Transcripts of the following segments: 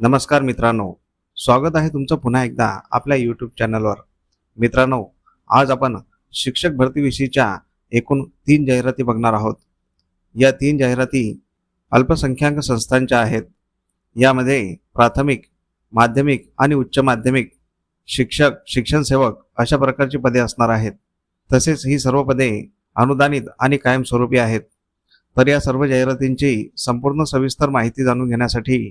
नमस्कार मित्रांनो. स्वागत आहे तुमचं पुन्हा एकदा आपल्या यूट्यूब चॅनलवर मित्रांनो आज आपण शिक्षक भरतीविषयीच्या एकूण तीन जाहिराती बघणार आहोत. या तीन जाहिराती अल्पसंख्याक संस्थांच्या आहेत. यामध्ये प्राथमिक माध्यमिक आणि उच्च माध्यमिक शिक्षक शिक्षण सेवक अशा प्रकारची पदे असणार आहेत. तसेच ही सर्व पदे अनुदानित आणि कायमस्वरूपी आहेत. तर या सर्व जाहिरातींची संपूर्ण सविस्तर माहिती जाणून घेण्यासाठी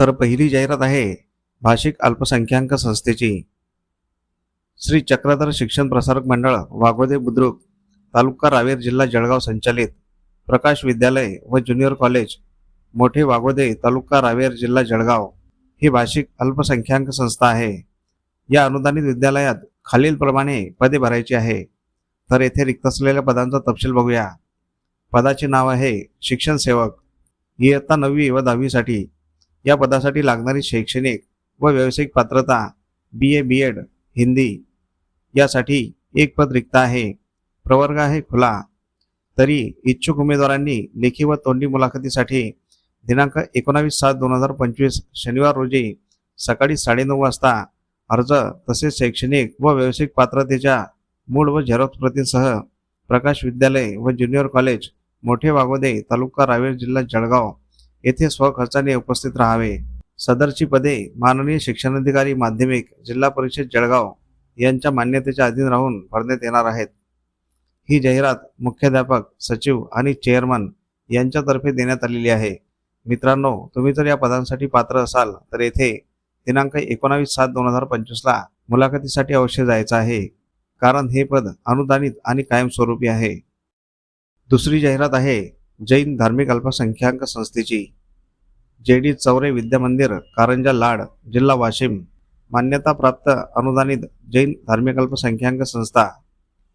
तर पहिली जाहिरात आहे भाषिक अल्पसंख्याक संस्थेची. श्री चक्रधर शिक्षण प्रसारक मंडळ वाघोदे बुद्रुक तालुका रावेर जिल्हा जळगाव संचालित प्रकाश विद्यालय व ज्युनियर कॉलेज मोठे वाघोदे तालुका रावेर जिल्हा जळगाव ही भाषिक अल्पसंख्याक संस्था आहे. या अनुदानित विद्यालयात खालीलप्रमाणे पदे भरायची आहे. तर येथे रिक्त असलेल्या पदांचा तपशील बघूया. पदाचे नाव आहे शिक्षण सेवक इयत्ता नववी व दहावीसाठी. या पदासाठी लागणारी शैक्षणिक व व्यावसायिक पात्रता B A B add Hindi यासाठी एक पद रिक्त आहे. प्रवर्ग आहे खुला. तरी इच्छुक उमेदवारांनी लेखी व तोंडी मुलाखतीसाठी दिनांक एकोणावीस सात दोन हजार पंचवीस शनिवार रोजी सकाळी साडेनऊ वाजता अर्ज तसेच शैक्षणिक व व्यावसायिक पात्रतेच्या मूळ व झेरॉक्स प्रतींसह प्रकाश विद्यालय व ज्युनियर कॉलेज मोठे वागोदे तालुका रावेर जिल्हा जळगाव येथे स्वखर्चाने उपस्थित राहावे. सदरची पदे माननीय शिक्षणाधिकारी माध्यमिक जिल्हा परिषद जळगाव यांच्या मान्यतेच्या अधीन राहून भरण्यात येणार आहेत. ही जाहिरात मुख्याध्यापक सचिव आणि चेअरमन यांच्यातर्फे देण्यात आलेली आहे. मित्रांनो तुम्ही जर या पदांसाठी पात्र असाल तर येथे दिनांक एकोणावीस सात दोन हजार पंचवीसला मुलाखतीसाठी अवश्य जायचं आहे. कारण हे पद अनुदानित आणि कायमस्वरूपी आहे. दुसरी जाहिरात आहे जैन धार्मिक अल्पसंख्याक संस्थेची जे डी चौरे विद्यामंदिर कारंजा लाड जिल्हा वाशिम मान्यताप्राप्त अनुदानित जैन धार्मिक अल्पसंख्याक संस्था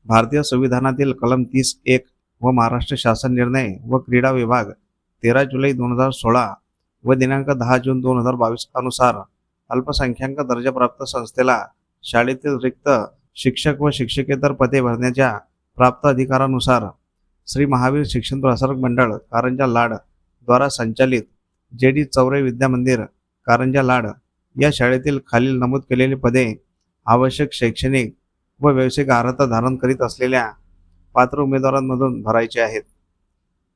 भारतीय संविधानातील कलम तीस एक व महाराष्ट्र शासन निर्णय व क्रीडा विभाग तेरा जुलै दोन हजार सोळा व दिनांक दहा जून दोन हजार बावीस अनुसार अल्पसंख्याक दर्जाप्राप्त संस्थेला शाळेतील रिक्त शिक्षक व शिक्षकेतर पदे भरण्याच्या प्राप्त अधिकारानुसार श्री महावीर शिक्षण प्रसारक मंडळ कारंजा लाड द्वारा संचालित जे डी चौरे विद्यामंदिर कारंजा लाड या शाळेतील खालील नमूद केलेली पदे आवश्यक शैक्षणिक व व्यावसायिक अर्हता धारण करीत असलेल्या पात्र उमेदवारांमधून भरायचे आहेत.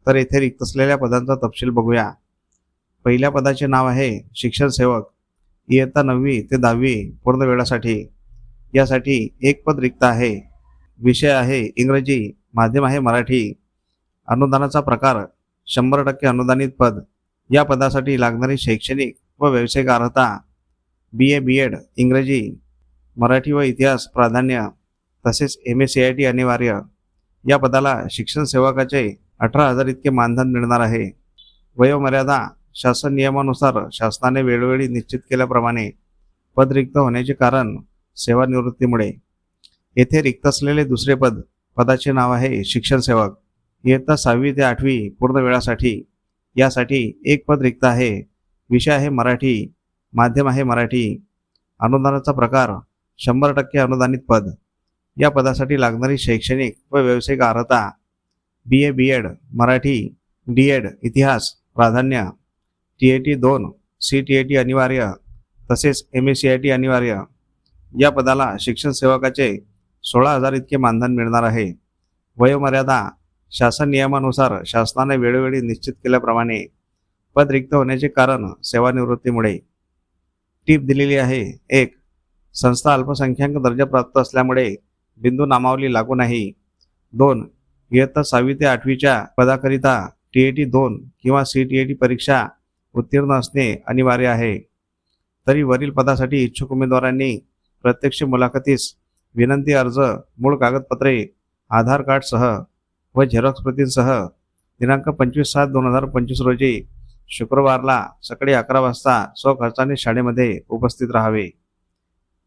तर येथे रिक्त असलेल्या पदांचा तपशील बघूया. पहिल्या पदाचे नाव आहे शिक्षण सेवक. इयत्ता नववी ते दहावी पूर्ण वेळासाठी. यासाठी एक पद रिक्त आहे. विषय आहे इंग्रजी. माध्यम आहे मराठी. अनुदानाचा प्रकार शंभर टक्के अनुदानित पद. या पदासाठी लागणारी शैक्षणिक व व्यावसायिक अर्हता बी ए बी एड इंग्रजी मराठी व इतिहास प्राधान्य तसेच M S C I T अनिवार्य. या पदाला शिक्षण सेवकाचे अठरा हजार इतके मानधन मिळणार आहे. वयोमर्यादा शासन नियमानुसार शासनाने वेळोवेळी निश्चित केल्याप्रमाणे पद रिक्त होण्याचे कारण सेवानिवृत्तीमुळे. येथे रिक्त असलेले दुसरे पद पदाचे नाव आहे शिक्षण सेवक. इयत्ता सहावी ते आठवी पूर्ण वेळासाठी यासाठी एक पद रिक्त आहे. विषय आहे मराठी माध्यम आहे मराठी. अनुदानाचा प्रकार शंभर टक्के अनुदानित पद. या पदासाठी लागणारी शैक्षणिक व व्यावसायिक अर्हता B A B Ed Marathi D Ed इतिहास प्राधान्य टी ए टी दोन सी टी ए टी अनिवार्य तसेच M A C I T अनिवार्य. या पदाला शिक्षण सेवकाचे सोळा हजार इतके मानधन मिळणार आहे. वयोमर्यादा शासन नियमानुसार शासनाने वेळोवेळी निश्चित केल्याप्रमाणे पद रिक्त होण्याचे कारण सेवानिवृत्तीमुळे. टीप दिलेली आहे. एक संस्था अल्पसंख्याक दर्जा प्राप्त असल्यामुळे बिंदू नामावली लागू नाही. दोन इयत्ता सहावी ते आठवीच्या पदाकरिता टी ए टी दोन किंवा सी टी ए टी परीक्षा उत्तीर्ण असणे अनिवार्य आहे. तरी वरील पदासाठी इच्छुक उमेदवारांनी प्रत्यक्ष मुलाखतीस विनंती अर्ज मूळ कागदपत्रे आधार कार्डसह व झेरॉक्स प्रतींसह दिनांक पंचवीस सात दोन हजार पंचवीस रोजी शुक्रवारला सकाळी अकरा वाजता स्वखर्चाने शाळेमध्ये उपस्थित राहावे.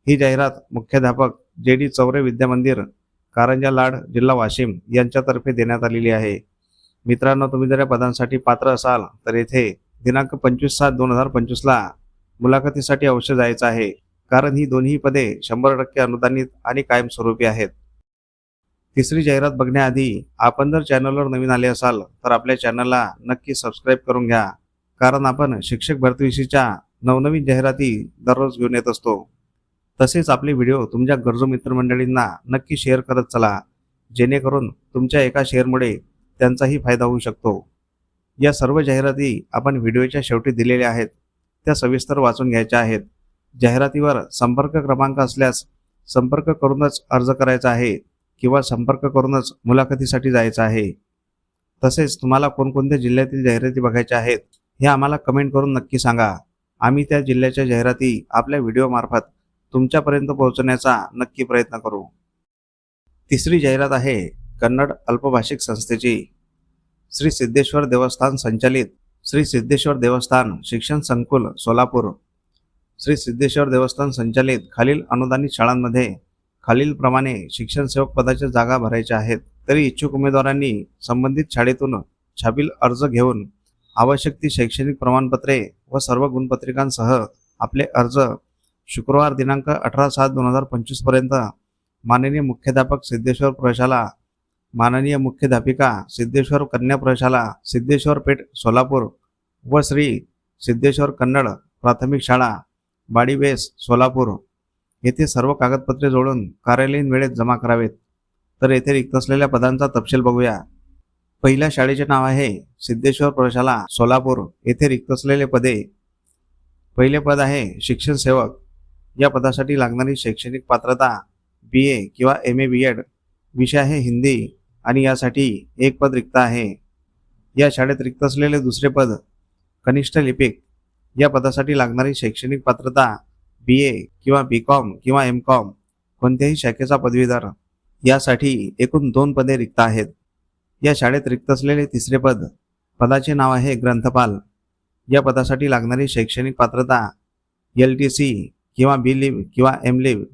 ही जाहिरात मुख्याध्यापक जे डी चौरे विद्यामंदिर कारंजा लाड जिल्हा वाशिम यांच्यातर्फे देण्यात आलेली आहे. मित्रांनो तुम्ही जर या पदांसाठी पात्र असाल तर येथे दिनांक पंचवीस सात दोन हजार पंचवीसला मुलाखतीसाठी अवश्य जायचं आहे. कारण ही दोन्ही पदे शंभर टक्के अनुदानित आणि कायमस्वरूपी आहेत. तिसरी जाहिरात बघण्याआधी आपण जर चॅनलवर नवीन आले असाल तर आपल्या चॅनलला नक्की सबस्क्राईब करून घ्या. कारण आपण शिक्षक भरतीविषयीच्या नवनवीन जाहिराती दररोज घेऊन येत असतो. तसेच आपले व्हिडिओ तुमच्या गरजू मित्रमंडळींना नक्की शेअर करत चला जेणेकरून तुमच्या एका शेअरमुळे त्यांचाही फायदा होऊ शकतो. या सर्व जाहिराती आपण व्हिडिओच्या शेवटी दिलेल्या आहेत. त्या सविस्तर वाचून घ्यायच्या आहेत. जाहिरातीवर संपर्क क्रमांक असल्यास संपर्क करूनच अर्ज करायचा आहे किंवा संपर्क करूनच मुलाखतीसाठी जायचं आहे. तसेच तुम्हाला कोणकोणत्या जिल्ह्यातील जाहिराती बघायच्या आहेत हे आम्हाला कमेंट करून नक्की सांगा. आम्ही त्या जिल्ह्याच्या जाहिराती आपल्या व्हिडिओमार्फत तुमच्यापर्यंत पोहोचवण्याचा नक्की प्रयत्न करू. तिसरी जाहिरात आहे कन्नड अल्पभाषिक संस्थेची. श्री सिद्धेश्वर देवस्थान संचालित श्री सिद्धेश्वर देवस्थान शिक्षण संकुल सोलापूर. श्री सिद्धेश्वर देवस्थान संचालित खालील अनुदानित शाळांमध्ये खालीलप्रमाणे शिक्षण सेवक पदाच्या जागा भरायच्या आहेत. तरी इच्छुक उमेदवारांनी संबंधित शाळेतून छापील अर्ज घेऊन आवश्यक ती शैक्षणिक प्रमाणपत्रे व सर्व गुणपत्रिकांसह आपले अर्ज शुक्रवार दिनांक अठरा सात दोन हजार पंचवीसपर्यंत माननीय मुख्याध्यापक सिद्धेश्वर प्रशाला माननीय मुख्याध्यापिका सिद्धेश्वर कन्या प्रशाला सिद्धेश्वर पेठ सोलापूर व श्री सिद्धेश्वर कन्नड प्राथमिक शाळा बाडी बेस सोलापूर येथे सर्व कागदपत्रे जोडून कार्यालयीन वेळेत जमा करावेत. तर येथे रिक्त असलेल्या पदांचा तपशील बघूया. पहिल्या शाळेचे नाव आहे सिद्धेश्वर प्रशाला सोलापूर. येथे रिक्त असलेले पदे. पहिले पद आहे शिक्षण सेवक. या पदासाठी लागणारी शैक्षणिक पात्रता बी ए किंवा एम ए बी एड विषय आहे हिंदी आणि यासाठी एक पद रिक्त आहे. या शाळेत रिक्त असलेले दुसरे पद कनिष्ठ लिपिक. या पदासाठी लागणारी शैक्षणिक पात्रता बी ए किंवा बी कॉम किंवा एम कॉम कोणत्याही शाखेचा पदवीधर. यासाठी एकूण दोन पदे रिक्त आहेत. या शाळेत रिक्त असलेले तिसरे पद पदाचे नाव आहे ग्रंथपाल. या पदासाठी लागणारी शैक्षणिक पात्रता एल टी सी किंवा बी लिव्ह किंवा एम लिव्ह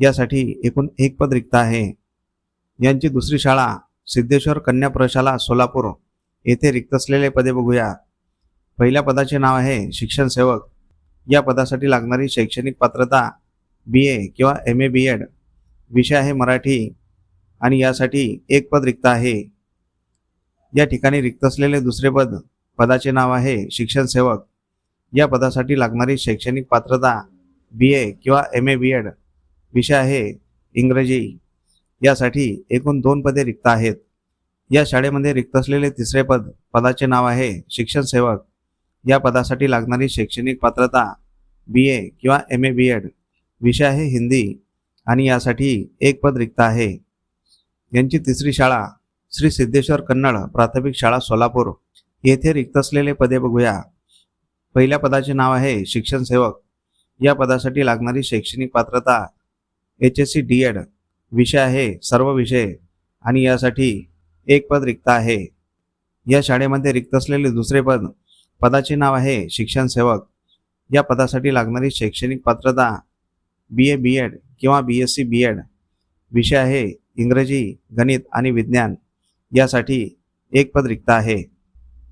यासाठी एकूण एक पद रिक्त आहे. यांची दुसरी शाळा सिद्धेश्वर कन्या प्रशाला सोलापूर येथे रिक्त असलेले पदे बघूया. पहिल्या पदाचे नाव आहे शिक्षण सेवक. या पदासाठी लागणारी शैक्षणिक पात्रता बी ए किंवा एम ए बी एड विषय आहे मराठी आणि यासाठी एक पद रिक्त आहे. या ठिकाणी रिक्त असलेले दुसरे पद पदाचे नाव आहे शिक्षण सेवक. या पदासाठी लागणारी शैक्षणिक पात्रता बी ए किंवा एम ए बी एड विषय आहे इंग्रजी. यासाठी एकूण दोन पदे रिक्त आहेत. या शाळेमध्ये रिक्त असलेले तिसरे पद पदाचे नाव आहे शिक्षण सेवक. या पदासाठी लागणारी शैक्षणिक पात्रता बी ए किंवा एम ए बी एड विषय आहे हिंदी आणि यासाठी एक पद रिक्त आहे. यांची तिसरी शाळा श्री सिद्धेश्वर कन्नड प्राथमिक शाळा सोलापूर. येथे रिक्त असलेले पदे बघूया. पहिल्या पदाचे नाव आहे शिक्षण सेवक. या पदासाठी लागणारी शैक्षणिक पात्रता H S C D Ed विषय आहे सर्व विषय आणि यासाठी एक पद रिक्त आहे. या शाळेमध्ये रिक्त असलेले दुसरे पद पदाचे नाव आहे शिक्षण सेवक. या पदासाठी लागणारी शैक्षणिक पात्रता बी ए बी एड किंवा B S C B Ed विषय आहे इंग्रजी गणित आणि विज्ञान. यासाठी एक पद रिक्त आहे.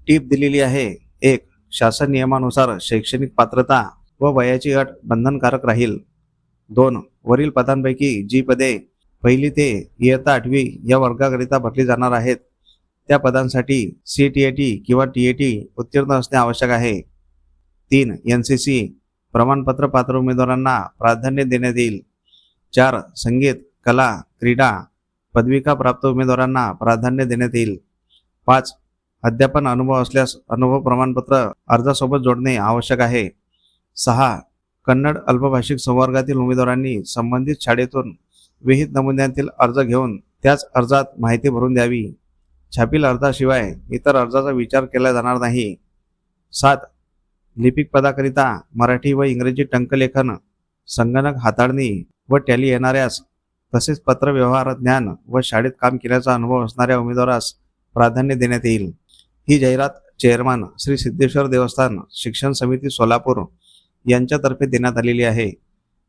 टीप दिलेली आहे एक शासन नियमानुसार शैक्षणिक पात्रता व वयाची अट बंधनकारक राहील. दोन वरील पदांपैकी जी पदे पहिली ते इयत्ता आठवी या वर्गाकरिता भरली जाणार आहेत. त्या पदांसाठी सी टी ए टी किंवा टी ए टी उत्तीर्ण असणे आवश्यक आहे. तीन एन सी सी प्रमाणपत्र पात्र उमेदवारांना प्राधान्य देण्यात येईल. चार संगीत कला क्रीडा पदविका प्राप्त उमेदवारांना प्राधान्य देण्यात येईल. पाच अध्यापन अनुभव असल्यास अनुभव प्रमाणपत्र अर्जासोबत जोडणे आवश्यक आहे. सहा कन्नड अल्पभाषिक संवर्गातील उमेदवारांनी संबंधित शाळेतून विहित नमुन्यातील अर्ज घेऊन त्याच अर्जात माहिती भरून द्यावी. छापील अर्जाशिवाय इतर अर्जाचा विचार केला जाणार नाही. सात लिपिक पदाकरिता मराठी व इंग्रजी टंकलेखन संगणक हाताळणी व टॅली येणाऱ्यास तसेच पत्रव्यवहार ज्ञान व शाळेत काम केल्याचा अनुभव असणाऱ्या उमेदवारास प्राधान्य देण्यात येईल. ही जाहिरात चेअरमन श्री सिद्धेश्वर देवस्थान शिक्षण समिती सोलापूर यांच्यातर्फे देण्यात आलेली आहे.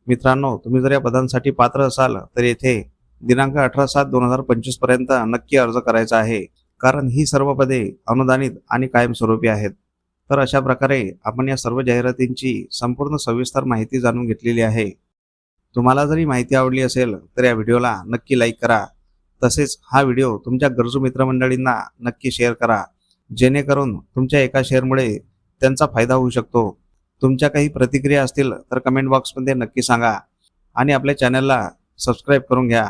मित्रांनो तुम्ही जर या पदांसाठी पात्र असाल तर येथे दिनांक अठरा सात दोन हजार पंचवीसपर्यंत नक्की अर्ज करायचा आहे. कारण ही सर्व पदे अनुदानित आणि कायमस्वरूपी आहेत. तर अशा प्रकारे आपण या सर्व जाहिरातींची संपूर्ण सविस्तर माहिती जाणून घेतलेली आहे. तुम्हाला जरी माहिती आवडली असेल तर या व्हिडिओला नक्की लाईक करा. तसेच हा व्हिडिओ तुमच्या गरजू मित्रमंडळींना नक्की शेअर करा. जेणेकरून तुमच्या एका शेअरमुळे त्यांचा फायदा होऊ शकतो. तुमच्या काही प्रतिक्रिया असतील तर कमेंट बॉक्समध्ये नक्की सांगा. आणि आपल्या चॅनलला सबस्क्राईब करून घ्या.